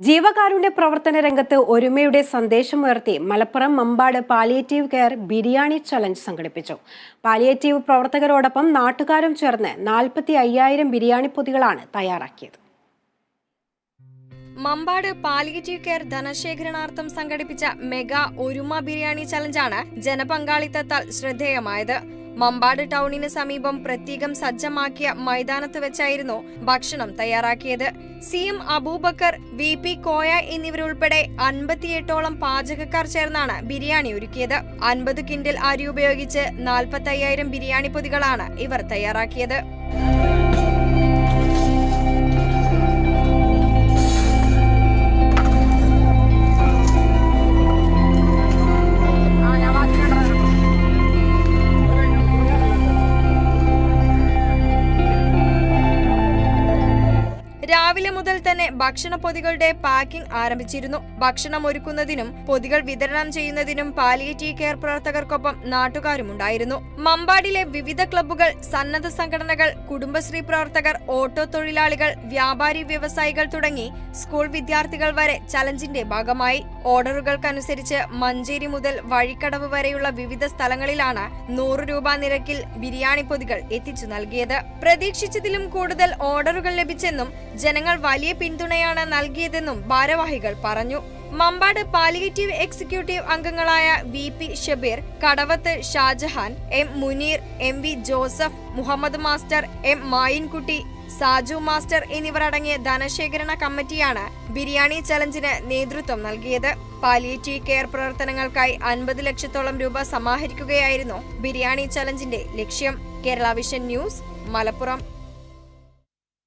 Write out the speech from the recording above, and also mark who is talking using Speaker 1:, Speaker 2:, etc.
Speaker 1: ജീവകാരുണ്യ പ്രവർത്തന രംഗത്ത് ഒരുമയുടെ സന്ദേശം ഉയർത്തി Malappuram Mambad palliative care biryani challenge സംഘടിപ്പിച്ചു. പാലിയേറ്റീവ് പ്രവർത്തകരോടൊപ്പം നാട്ടുകാരും ചേർന്ന് നാൽപ്പത്തി അയ്യായിരം ബിരിയാണി പൊതികളാണ് തയ്യാറാക്കിയത്.
Speaker 2: മമ്പാട് പാലിയേറ്റീവ് കെയർ ധനശേഖരണാർത്ഥം സംഘടിപ്പിച്ച മെഗാ ഒരുമ ബിരിയാണി ചലഞ്ചാണ് ജനപങ്കാളിത്തത്താൽ ശ്രദ്ധേയമായത്. മമ്പാട് ടൗണിന് സമീപം പ്രത്യേകം സജ്ജമാക്കിയ മൈതാനത്ത് വെച്ചായിരുന്നു ഭക്ഷണം തയ്യാറാക്കിയത്. C M Aboobacker V P Koya എന്നിവരുൾപ്പെടെ അൻപത്തിയെട്ടോളം പാചകക്കാർ ചേർന്നാണ് ബിരിയാണി ഒരുക്കിയത്. അൻപത് കിൻഡിൽ അരി ഉപയോഗിച്ച് നാൽപ്പത്തയ്യായിരം ബിരിയാണി പൊതികളാണ് ഇവർ തയ്യാറാക്കിയത്. രാവിലെ മുതൽ തന്നെ ഭക്ഷണ പൊതികളുടെ പാക്കിംഗ് ആരംഭിച്ചിരുന്നു. ഭക്ഷണം ഒരുക്കുന്നതിനും പൊതികൾ വിതരണം ചെയ്യുന്നതിനും പാലിയേറ്റീവ് കെയർ പ്രവർത്തകർക്കൊപ്പം നാട്ടുകാരുമുണ്ടായിരുന്നു. മമ്പാടിലെ വിവിധ ക്ലബ്ബുകൾ സന്നദ്ധ സംഘടനകൾ കുടുംബശ്രീ പ്രവർത്തകർ ഓട്ടോ തൊഴിലാളികൾ വ്യാപാരി വ്യവസായികൾ തുടങ്ങി സ്കൂൾ വിദ്യാർത്ഥികൾ വരെ ചലഞ്ചിന്റെ ഭാഗമായി. ഓർഡറുകൾക്കനുസരിച്ച് മഞ്ചേരി മുതൽ വഴിക്കടവ് വരെയുള്ള വിവിധ സ്ഥലങ്ങളിലാണ് നൂറ് രൂപ നിരക്കിൽ ബിരിയാണി പൊതികൾ എത്തിച്ചു നൽകിയത്. പ്രതീക്ഷിച്ചതിലും കൂടുതൽ ഓർഡറുകൾ ലഭിച്ചെന്നും ജനങ്ങൾ വലിയ പിന്തുണയാണ് നൽകിയതെന്നും ഭാരവാഹികൾ പറഞ്ഞു. മമ്പാട് പാലിയേറ്റീവ് എക്സിക്യൂട്ടീവ് അംഗങ്ങളായ V P Shabeer Kadavath Shajahan M Muneer M V Joseph Muhammad master M Mayinkutty Saju master എന്നിവർ അടങ്ങിയ ധനശേഖരണ കമ്മിറ്റിയാണ് ബിരിയാണി ചലഞ്ചിന് നേതൃത്വം നൽകിയത്. പാലിയേറ്റീവ് കെയർ പ്രവർത്തനങ്ങൾക്കായി അൻപത് ലക്ഷത്തോളം രൂപ സമാഹരിക്കുകയായിരുന്നു ബിരിയാണി ചലഞ്ചിന്റെ ലക്ഷ്യം. Kerala vision news Malappuram.